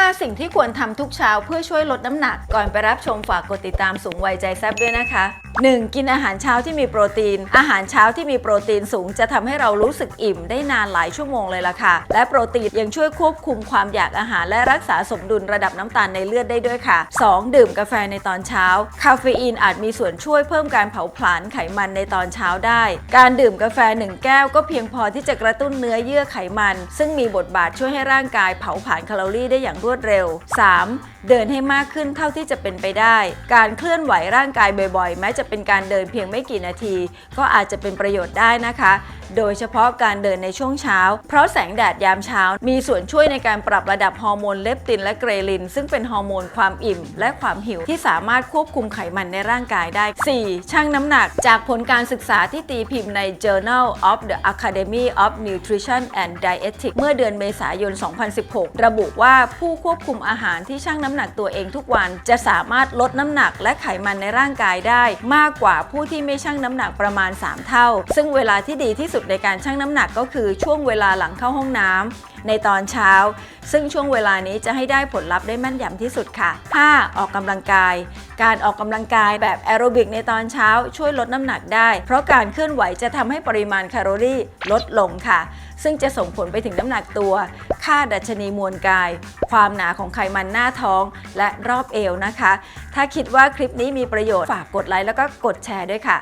5 สิ่งที่ควรทำทุกเช้าเพื่อช่วยลดน้ำหนัก ก่อนไปรับชมฝากกดติดตามสูงวัยใจแซบด้วยนะคะ 1. กินอาหารเช้าที่มีโปรตีน อาหารเช้าที่มีโปรตีนสูงจะทำให้เรารู้สึกอิ่มได้นานหลายชั่วโมงเลยล่ะค่ะ และโปรตีนยังช่วยควบคุมความอยากอาหารและรักษาสมดุลระดับน้ำตาลในเลือดได้ด้วยค่ะ 2. ดื่มกาแฟในตอนเช้า คาเฟอีนอาจมีส่วนช่วยเพิ่มการเผาผลาญไขมันในตอนเช้าได้ การดื่มกาแฟ 1 แก้วก็เพียงพอที่จะกระตุ้นเนื้อเยื่อไขมัน ซึ่งมีบทบาทช่วยให้ร่างกายเผาผลาญแคลอรี่ได้อย่างรวดเร็ว 3. เดินให้มากขึ้นเท่าที่จะเป็นไปได้ การเคลื่อนไหวร่างกายบ่อยๆ แม้จะเป็นการเดินเพียงไม่กี่นาที ก็อาจจะเป็นประโยชน์ได้นะคะ โดยเฉพาะการเดินในช่วงเช้า เพราะแสงแดดยามเช้า มีส่วนช่วยในการปรับระดับฮอร์โมนเลปตินและเกรลิน ซึ่งเป็นฮอร์โมนความอิ่ม และความหิวที่สามารถควบคุมไขมันในร่างกายได้ 4. ชั่งน้ำหนักจากผลการศึกษาที่ตีพิมพ์ใน Journal of the Academy of Nutrition and Dietetics เมื่อเดือนเมษายน 2016 ระบุว่าผู้ผู้ควบคุมอาหารที่ชั่งน้ำหนักตัวเองทุกวัน จะสามารถลดน้ำหนักและไขมันในร่างกายได้ มากกว่าผู้ที่ไม่ชั่งน้ำหนักประมาณ 3 เท่า ซึ่งเวลาที่ดีที่สุดในการชั่งน้ำหนักก็คือช่วงเวลาหลังเข้าห้องน้ำ ในตอนเช้า ซึ่งช่วงเวลานี้จะให้ได้ผลลัพธ์ได้แม่นยำที่สุดค่ะ 5. ออกกำลังกาย การออกกำลังกายแบบแอโรบิกในตอนเช้าช่วยลดน้ำหนักได้ เพราะการเคลื่อนไหวจะทำให้ปริมาณแคลอรี่ลดลงค่ะ ซึ่งจะส่งผลไปถึงน้ำหนักตัว ค่าดัชนีมวลกาย ความหนาของไขมันหน้าท้องและรอบเอวนะคะ ถ้าคิดว่าคลิปนี้มีประโยชน์ฝากกดไลค์แล้วก็กดแชร์ด้วยค่ะ